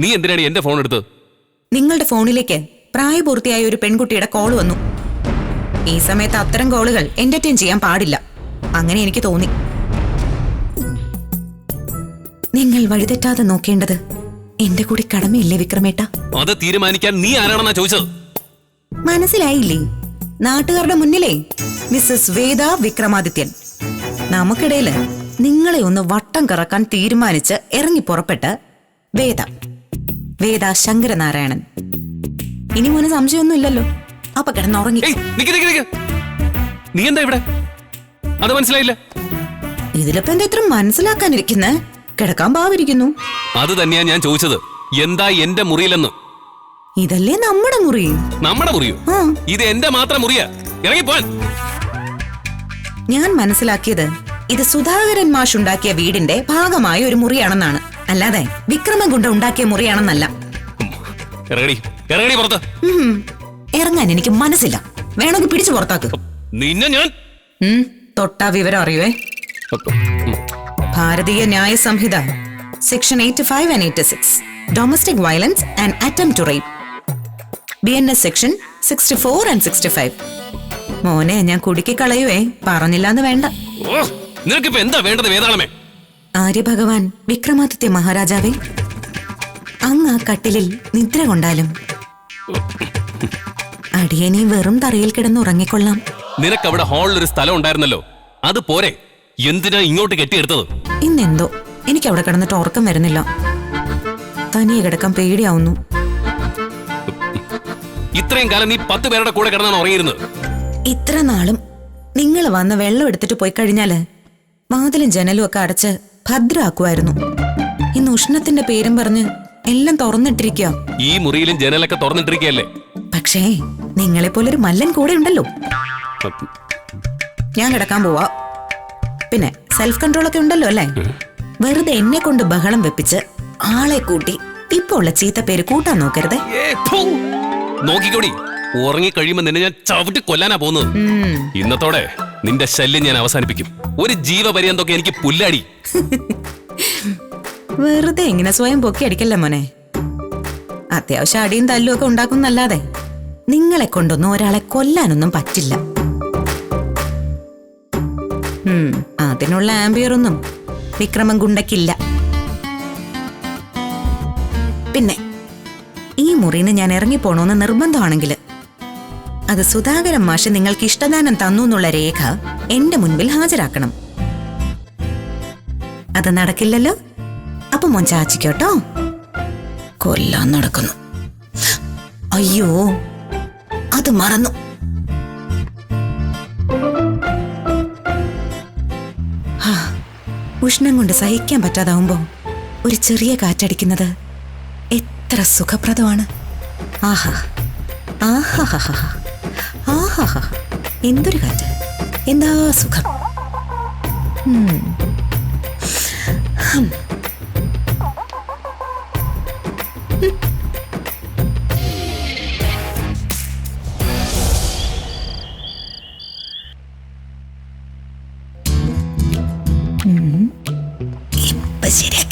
നീ എന്തിനാണ് എന്റെ ഫോൺ എടുത്തത്? നിങ്ങളുടെ ഫോണിലേക്ക് പ്രായപൂർത്തിയായ ഒരു പെൺകുട്ടിയുടെ കോൾ വന്നു. ഈ സമയത്ത് അത്തരം കോളുകൾ എന്റർടൈൻ ചെയ്യാൻ പാടില്ല. അങ്ങനെ എനിക്ക് തോന്നി. നിങ്ങൾ വഴിതെറ്റാതെ നോക്കേണ്ടത് എന്റെ കൂടി കടമയില്ലേ വിക്രമേട്ട? അത് തീരുമാനിക്കാൻ നീ ആരാണെന്നാ ചോദിച്ചത്? മനസ്സിലായില്ലേ? നാട്ടുകാരുടെ മുന്നിലേ മിസ്സസ് വേദ വിക്രമാദിത്യൻ. നമുക്കിടയിൽ നിങ്ങളെ ഒന്ന് വട്ടം കറക്കാൻ തീരുമാനിച്ച് ഇറങ്ങി പുറപ്പെട്ട് വേദ. വേദ ശങ്കരനാരായണൻ. ഇനി മോന് സംശയമൊന്നും ഇല്ലല്ലോ അപ്പൊ കിടന്നുറങ്ങി ഏയ് നിക്ക് നിക്ക് നിക്ക്. നീ എന്താ ഇവിടെ? അത് മനസ്സിലായില്ല. ഇതിലിപ്പോ എന്താ ഇത്ര മനസ്സിലാക്കാനിരിക്കുന്നേ? കിടക്കാൻ പാവിരിക്കുന്നു. അത് തന്നെയാ ഞാൻ ചോദിച്ചത്. എന്താ എന്റെ മുറിയിലെന്ന്? ഇതല്ലേ നമ്മുടെ മുറി? നമ്മുടെ മുറിയോ? ആ. ഇത് എന്റെ മാത്രം മുറിയാ. പോൻ. ഞാൻ മനസ്സിലാക്കിയത് ഇത് സുധാകരൻ മാഷ് ഉണ്ടാക്കിയ വീടിന്റെ ഭാഗമായ ഒരു മുറിയാണെന്നാണ്. അല്ലാതെ വിക്രമഗുണ്ട ഉണ്ടാക്കിയ മുറിയാണെന്നല്ല. ഉം. ഇറങ്ങാൻ എനിക്ക് മനസ്സില്ല. വേണമെങ്കിൽ പിടിച്ചു പുറത്താക്ക്. നിന്നെ ഞാൻ ഉം, തൊട്ടാ വിവരം അറിയുവേ? Bharatiya Nyaya Sanhita section eighty five and eighty six domestic violence and attempt to rape B N S section sixty four and sixty five മോനെ ഞാൻ കുടുക്കി കളയുവേ. പറഞ്ഞില്ലാന്ന് വേണ്ട. ഓ, നിനക്കിപ്പോ എന്താ വേണ്ടത് വേതാളമേ? ആര്യഭഗവാൻ വിക്രമാദിത്യ മഹാരാജാവേ അങ്ങ് ആ കട്ടിലിൽ നിദ്ര കൊണ്ടാലും. അടിയനെ വെറും തറയിൽ കിടന്ന് കിടന്നുറങ്ങിക്കൊള്ളാം. നിനക്ക് അവിടെ ഹാളിൽ ഒരു സ്ഥലം ഉണ്ടായിരുന്നല്ലോ. അത് പോരെ. എന്തിനാ ഇങ്ങോട്ട് കെട്ടിയെടുത്തത്? ഇന്നെന്തോ. എനിക്ക് അവിടെ കിടന്നിട്ട് ഉറക്കം വരുന്നില്ല. തനിയെ കിടക്കാൻ പേടിയാവുന്നു. ഇത്രയും കാലം നീ പത്ത് പേരുടെ കൂടെ കിടന്നാണ് ഉറങ്ങിയിരുന്നത്. ഇത്ര നാളും നിങ്ങൾ വന്ന് വെള്ളം എടുത്തിട്ട് പോയി കഴിഞ്ഞാൽ വാതിലും ജനലും ഒക്കെ അടച്ച് ഭദ്രമാക്കുമായിരുന്നു ഇന്ന് ഉഷ്ണത്തിന്റെ പേരും പറഞ്ഞ് എല്ലാം തുറന്നിട്ടിരിക്കുക ഈ മുറിയിലും ജനലൊക്കെ തുറന്നിട്ടിരിക്കുകയല്ലേ പക്ഷേ നിങ്ങളെപ്പോലൊരു മല്ലൻ കൂടെ ഉണ്ടല്ലോ. ഞാൻ കിടക്കാൻ പോവാ. പിന്നെ സെൽഫ് കൺട്രോൾ ഒക്കെ ഉണ്ടല്ലോ അല്ലേ? വെറുതെ എന്നെ കൊണ്ട് ബഹളം വെപ്പിച്ച് ആളെ കൂട്ടി ഇപ്പൊ ഉള്ള ചീത്ത പേര് കൂട്ടാൻ നോക്കരുത്. നോക്കിക്കോടി. ഉറങ്ങി കഴിയുമ്പോ നിന്നെ ഞാൻ ചവിട്ടി കൊല്ലാനാ പോകുന്നത്. ഇന്നത്തോടെ നിന്റെ ശല്യം ഞാൻ അവസാനിപ്പിക്കും. ഒരു ജീവപര്യന്തൊക്കെ എനിക്ക് പുല്ലടി. വെറുതെ എങ്ങനെ സ്വയം പൊക്കി അടിക്കല്ല മോനെ? അത്യാവശ്യം അടിയും തല്ലും ഒക്കെ ഉണ്ടാക്കുന്നല്ലാതെ നിങ്ങളെ കൊണ്ടൊന്നും ഒരാളെ കൊല്ലാനൊന്നും പറ്റില്ല. ഉം, അതിനുള്ള ആംബിയർ ഒന്നും വിക്രമം ഗുണ്ടക്കില്ല പിന്നെ ഈ മുറിന്ന് ഞാൻ ഇറങ്ങിപ്പോണോന്ന് നിർബന്ധമാണെങ്കിൽ അത് സുധാകരൻ മാഷ് നിങ്ങൾക്ക് ഇഷ്ടദാനം തന്നു എന്നുള്ള രേഖ എന്റെ മുൻപിൽ ഹാജരാക്കണം. അത് നടക്കില്ലല്ലോ? അപ്പൊ മോൻ ചാച്ചിക്കോട്ടോ? കൊല്ലാൻ നടക്കുന്നു. അയ്യോ അത് മറന്നു. ഉഷ്ണം കൊണ്ട് സഹിക്കാൻ പറ്റാതാവുമ്പോ ഒരു ചെറിയ കാറ്റടിക്കുന്നത് എത്ര സുഖപ്രദമാണ്. ആഹാ ആഹാ. ആഹാ. എന്തൊരു കാറ്റ്. എന്താ സുഖം. ഇപ്പൊ ശരിയാക്കി